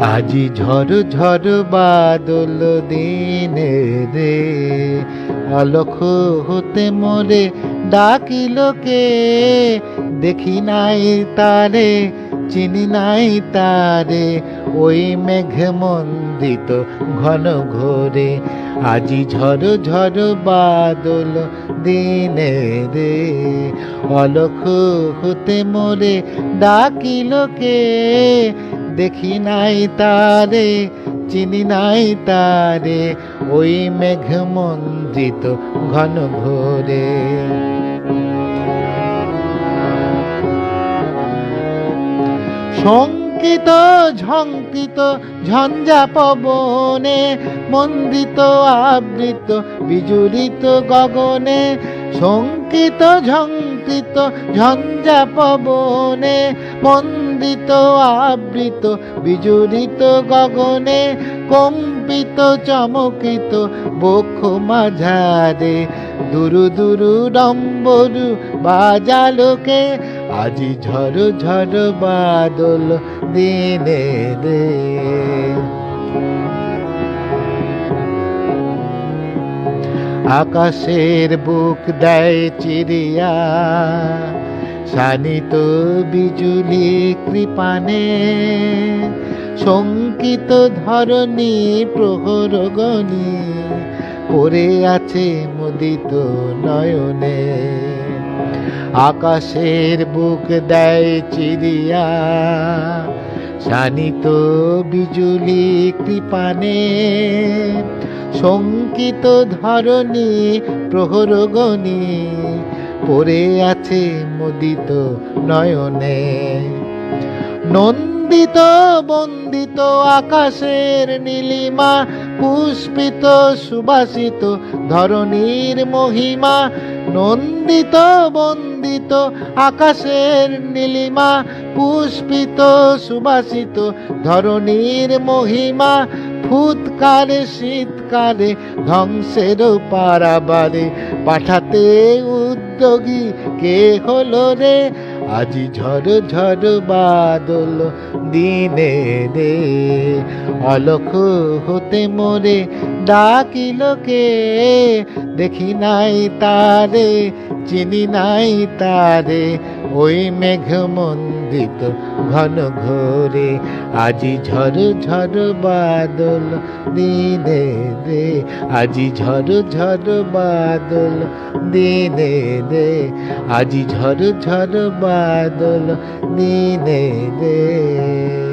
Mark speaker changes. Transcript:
Speaker 1: আজি ঝড় ঝড় বাদল দিনে রে অলখ হতে মোরে ডাকিল কে? দেখি নাই তারে, চিনি নাই তারে। ওই মেঘ মন্দিত ঘন ঘোরে, আজি ঝড় ঝড় বাদল দিনে রে অলখ হতে মোরে ডাকিল কে? দেখি নাই তারে, চিনি নাই তারে, ওই মেঘ মন্দিত ঘন ঘোরে শঙ্কিত, ঝঙ্কিত, ঝঞ্ঝা পবনে, মন্দিত, আবৃত বিজুরিত গগনে, শঙ্কিত ঝঙ্কিত ঝঞ্ঝা পবনে মন্দিত আবৃত বিজুরিত গগনে, কম্পিত চমকিত বক্ষ মাঝারে। দুরু দুরু ডম্বরু বাজালোকে আজি ঝড় ঝড় বাদল দিনে রে আকাশের বুক দেয় চিড়িয়া শানিত বিজুলি কৃপানে শঙ্কিত ধরণী প্রহর গণি পড়ে আছে মুদিত নয়নে। আকাশের বুক দেয় চিড়িয়া শানিত বিজুলি কৃপানে শঙ্কিত ধরণী প্রহরগণী পড়ে আছে মুদিত নয়নে। নন্দিত বন্দিত আকাশের নীলিমা, পুষ্পিত সুবাসিত ধরণীর মহিমা। নন্দিত বন্দিত আকাশের নীলিমা, পুষ্পিত সুবাসিত ধরণীর মহিমা। ফুৎকারে শীতকালে, ধ্বংসের পারাবারে পাঠাতে উদ্যোগী কে হলো রে? আজি ঝড় ঝড় বাদল দিনে রে অলখ হতে মোরে ডাকিল কে? দেখি নাই তারে চিনি নাই তারে, ওই মেঘ মন্দিত ঘন ঘোরে। আজি ঝড় ঝড় বাদল দিনে দে, আজি ঝড় ঝড় বাদল দিনে দে। আজি ঝড় ঝড় বাদল দিনে রে